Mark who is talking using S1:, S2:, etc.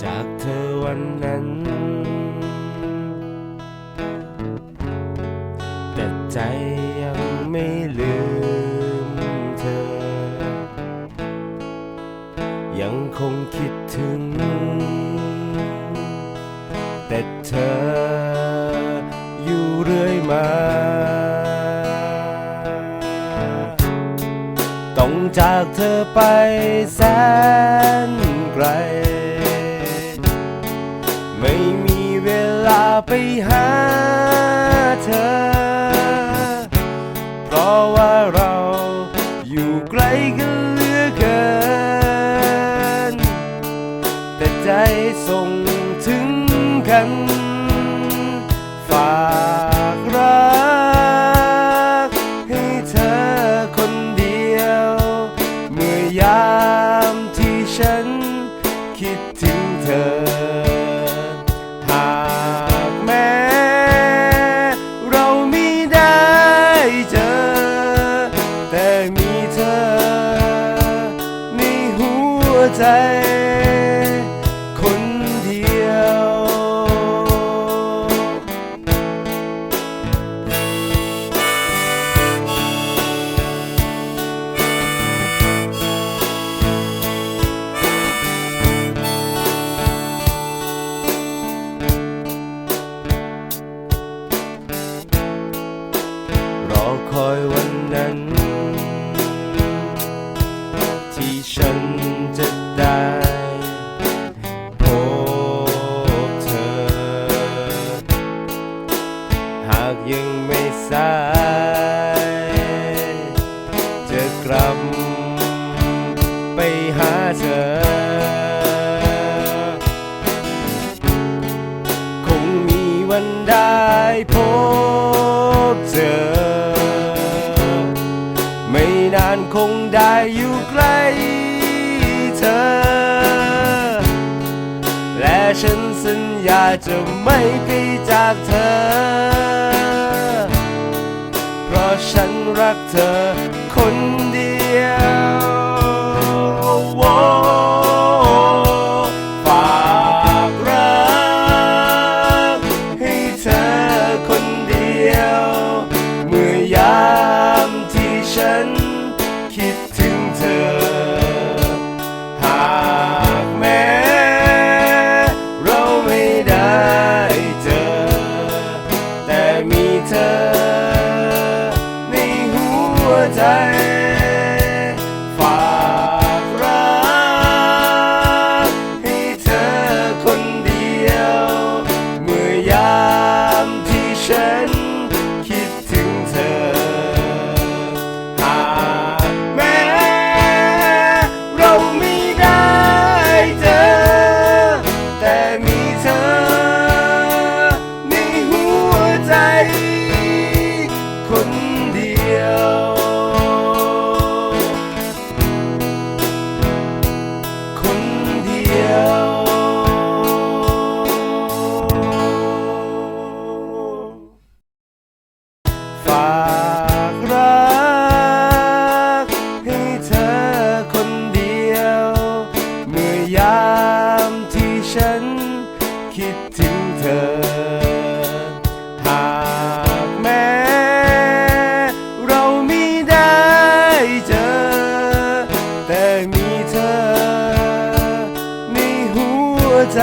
S1: จากเธอวันนั้น แต่ใจยังไม่ลืมเธอ ยังคงคิดถึง แต่เธออยู่เรื่อยมา ต้องจากเธอไปแสนไกล ไปหาเธอ เพราะว่าเราอยู่ไกลกันเหลือเกิน แต่ใจส่งถึงกัน ว ยังไม่สาย จะกลับไปหาเธอ คงมีวันได้พบเจอ ไม่นานคงได้อยู่ใกล้เธอ และฉันสัญญาจะไม่ไปจากเธอ กเธอคนเดียวฝากรักให้เธอคนเดียว เมื่อยามที่ฉันคิด ใจากรัก ให้เธอคนเดียว เมื่อยามที่ฉันคิดถึงเธอ หากแม้เราไม่ได้เจอ แต่มีเธอในหัวใจ